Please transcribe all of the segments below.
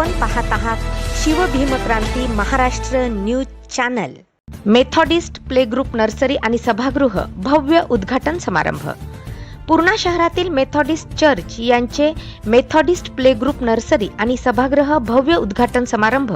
आपण पाहत आहात Shivbhimkranti Maharashtra news channel. Methodist play group nursery आणि सभागृह भव्य उद्घाटन समारंभ. पूर्णा शहरातील मेथॉडिस्ट चर्च यांचे मेथॉडिस्ट प्ले ग्रुप नर्सरी आणि सभागृह भव्य उद्घाटन समारंभ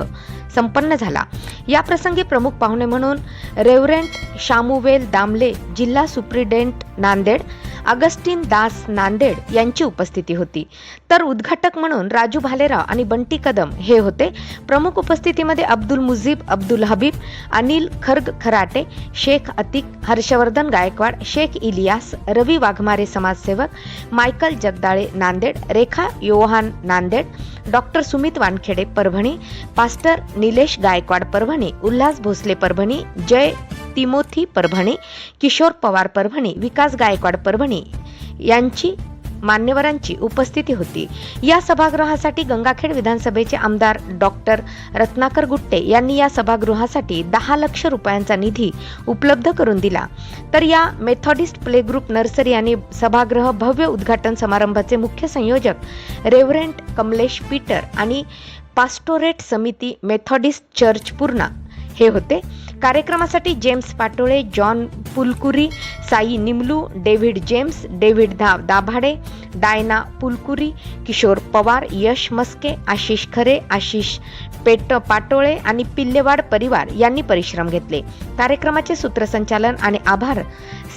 संपन्न झाला. या प्रसंगी प्रमुख पाहुणे म्हणून रेव्हरेंट शामुवेल दामले जिल्हा सुप्रिडेंट नांदेड अगस्टिन दास नांदेड यांची उपस्थिती होती. तर उद्घाटक म्हणून राजू भालेराव आणि बंटी कदम हे होते. प्रमुख उपस्थितीमध्ये अब्दुल मुझीब अब्दुल हबीब अनिल खर्ग खराटे शेख अतिक हर्षवर्धन गायकवाड शेख इलियास रवी वाघमारे समाजसेवक Michael Jagdale Nanded Rekha Yohan Nanded doctor Sumit Wankhede Parbhani pastor Nilesh Gaikwad Parbhani Ulhas Bhosale Parbhani Jay Timothy Parbhani Kishor Pawar Parbhani Vikas Gaikwad Parbhani यांची मान्यवरांची उपस्थिती होती. या सभागृहासाठी गंगाखेड विधानसभेचे आमदार डॉक्टर रत्नाकर गुट्टे यांनी या सभागृहासाठी दहा लक्ष रुपयांचा निधी उपलब्ध करून दिला. तर या मेथॉडिस्ट प्ले ग्रुप नर्सरी आणि सभागृह भव्य उद्घाटन समारंभाचे मुख्य संयोजक रेव्हरेंट कमलेश पीटर आणि पास्टोरेट समिती मेथॉडिस्ट चर्च पूर्णा हे होते. कार्यक्रमासाठी James Patole John Pulkuri Sai Nimlu David James David Dhav Dabhade Diana Pulkuri Kishor Pawar Yash Maske Ashish Khare Ashish पेट पाटोळे आणि पिल्लेवाड परिवार यांनी परिश्रम घेतले. कार्यक्रमाचे सूत्रसंचालन आणि आभार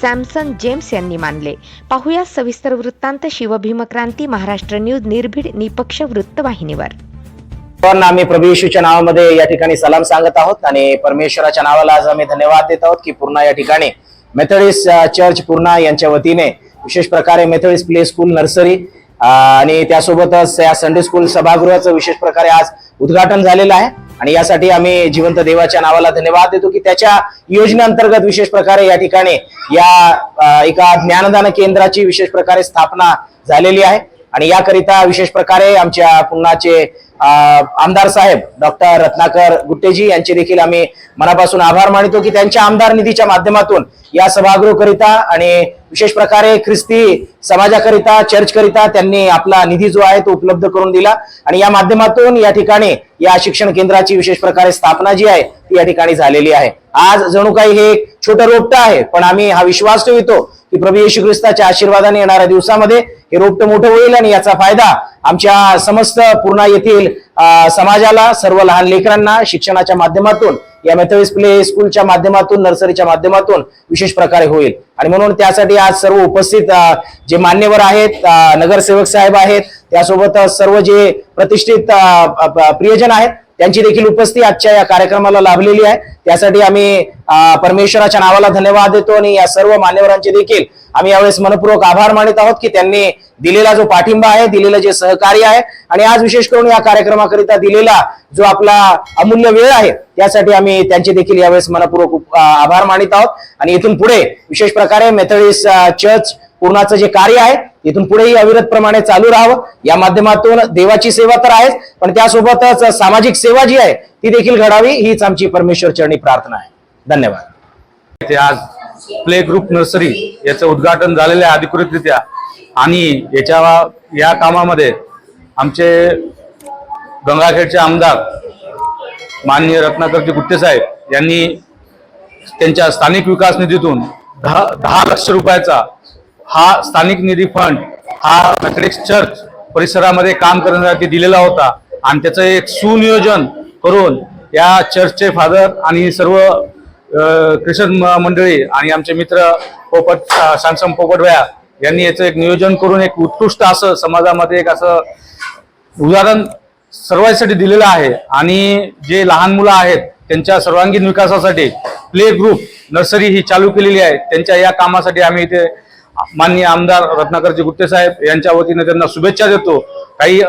सॅमसन जेम्स यांनी मानले. पाहूया सविस्तर वृत्तांत शिवभीमक्रांती महाराष्ट्र न्यूज निर्भीड निपक्ष वृत्तवाहिनीवर. पण आम्ही प्रभू येशूच्या नावामध्ये या ठिकाणी सलाम सांगत आहोत आणि परमेश्वराच्या नावाला आज आम्ही धन्यवाद देत आहोत की पूर्णा या ठिकाणी मेथडिस्ट चर्च पूर्णा यांच्या वतीने विशेष प्रकारे मेथडिस्ट प्ले स्कूल नर्सरी आणि त्यासोबतच या संडे स्कूल सभागृहाचं विशेष प्रकारे आज उद्घाटन झालेलं आहे. आणि यासाठी आम्ही जिवंत देवाच्या नावाला धन्यवाद देतो की त्याच्या योजनेअंतर्गत विशेष प्रकारे या ठिकाणी या एका ज्ञानदान केंद्राची विशेष प्रकारे स्थापना झालेली आहे. आणि याकरिता विशेष प्रकारे आमच्या पुन्हाचे आमदार साहेब डॉक्टर रत्नाकर गुट्टेजी यांचे देखील आम्ही मनापासून आभार मानितो की त्यांच्या आमदार निधीच्या माध्यमातून या सभागृहकरिता आणि विशेष प्रकारे ख्रिस्ती समाजाकरिता चर्चकरिता त्यांनी आपला निधी जो आहे तो उपलब्ध करून दिला. आणि या माध्यमातून या ठिकाणी या शिक्षण केंद्राची विशेष प्रकारे स्थापना जी आहे ती या ठिकाणी झालेली आहे. आज जणू काही हे एक छोटं रोपटं आहे पण आम्ही हा विश्वास ठेवतो की प्रभू येशू ख्रिस्ताच्या आशीर्वादाने येणाऱ्या दिवसामध्ये हे रोपटं मोठं होईल आणि याचा फायदा आमच्या समस्त पूर्णा येथील समाजाला सर्व लहान लेकरांना शिक्षणाच्या माध्यमातून या मेथडिस्ट प्ले स्कूलच्या माध्यमातून नर्सरीच्या माध्यमातून विशेष प्रकारे होईल. आणि म्हणून त्यासाठी आज सर्व उपस्थित जे मान्यवर आहेत नगरसेवक साहेब आहेत त्यासोबत सर्व जे प्रतिष्ठित प्रियजन आहेत त्यांची देखील उपस्थिती आजच्या या कार्यक्रमाला लाभलेली आहे. त्यासाठी आम्ही परमेश्वराच्या नावाला धन्यवाद देतो आणि या सर्व मान्यवरांचे देखील आम्ही यावेळेस मनपूर्वक आभार मानित आहोत की त्यांनी दिलेला जो पाठिंबा आहे दिलेलं जे सहकार्य आहे आणि आज विशेष करून या कार्यक्रमाकरिता दिलेला जो आपला अमूल्य वेळ आहे त्यासाठी आम्ही त्यांचे देखील यावेळेस मनपूर्वक आभार मानित आहोत. आणि इथून पुढे विशेष प्रकारे मेथडिस्ट चर्च पूर्णाचं जे कार्य आहे इथून पुढेही अविरत प्रमाणे चालू राहावं. या माध्यमातून देवाची सेवा तर आहेच पण त्यासोबतच सामाजिक सेवा जी आहे ती देखील घडावी हीच आमची परमेश्वर चरणी प्रार्थना आहे. धन्यवाद. आज प्ले ग्रुप नर्सरी याचं उद्घाटन झालेलं आहे अधिकृतरित्या. आणि याच्या या कामामध्ये आमचे गंगाखेडचे आमदार माननीय रत्नाकरजी गुट्टेसाहेब यांनी त्यांच्या स्थानिक विकास निधीतून दहा दहा लक्ष रुपयाचा हा स्थानिक निधी फंड हा मॅथडिक्स चर्च परिसरामध्ये काम करण्यासाठी दिलेला होता. आणि त्याचं एक सुनियोजन करून या चर्चचे फादर आणि सर्व ख्रिश्चन म- मंडळी आणि आमचे मित्र पोपट सांसम व्या यांनी याचं एक नियोजन करून एक उत्कृष्ट असं समाजामध्ये एक असं उदाहरण सर्वांसाठी दिलेलं आहे. आणि जे लहान मुलं आहेत त्यांच्या सर्वांगीण विकासासाठी प्ले ग्रुप नर्सरी ही चालू केलेली आहे. त्यांच्या या कामासाठी आम्ही इथे माननीय आमदार रत्नाकरजी गुट्टे साहेब यांच्या वतीने त्यांना शुभेच्छा देतो. काही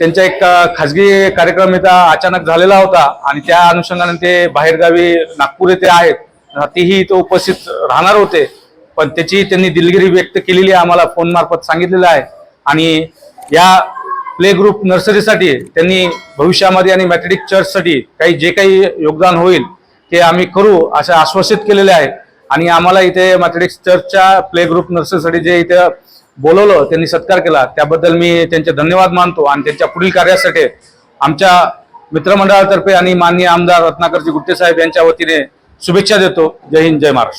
त्यांचा एक खाजगी कार्यक्रम इथं अचानक झालेला होता आणि त्या अनुषंगाने ते बाहेरगावी नागपूर येथे आहेत. तेही इथं उपस्थित राहणार होते. पण त्याची त्यांनी दिलगिरी व्यक्त केलेली आहे आम्हाला फोन मार्फत सांगितलेलं आहे. आणि या प्ले ग्रुप नर्सरीसाठी त्यांनी भविष्यामध्ये आणि मॅथेडिक चर्चसाठी काही जे काही योगदान होईल ते आम्ही करू असं आश्वासित केलेले आहे. आणि आम्हाला इथे मॅथडिक्स चर्चच्या प्ले ग्रुप नर्सरीसाठी जे इथे बोलवलं त्यांनी सत्कार केला. त्याबद्दल मी त्यांचे धन्यवाद मानतो आणि त्यांच्या पुढील कार्यासाठी आमच्या मित्रमंडळातर्फे आणि माननीय आमदार रत्नाकरजी गुट्टे साहेब यांच्या वतीने शुभेच्छा देतो. जय हिंद जय महाराष्ट्र.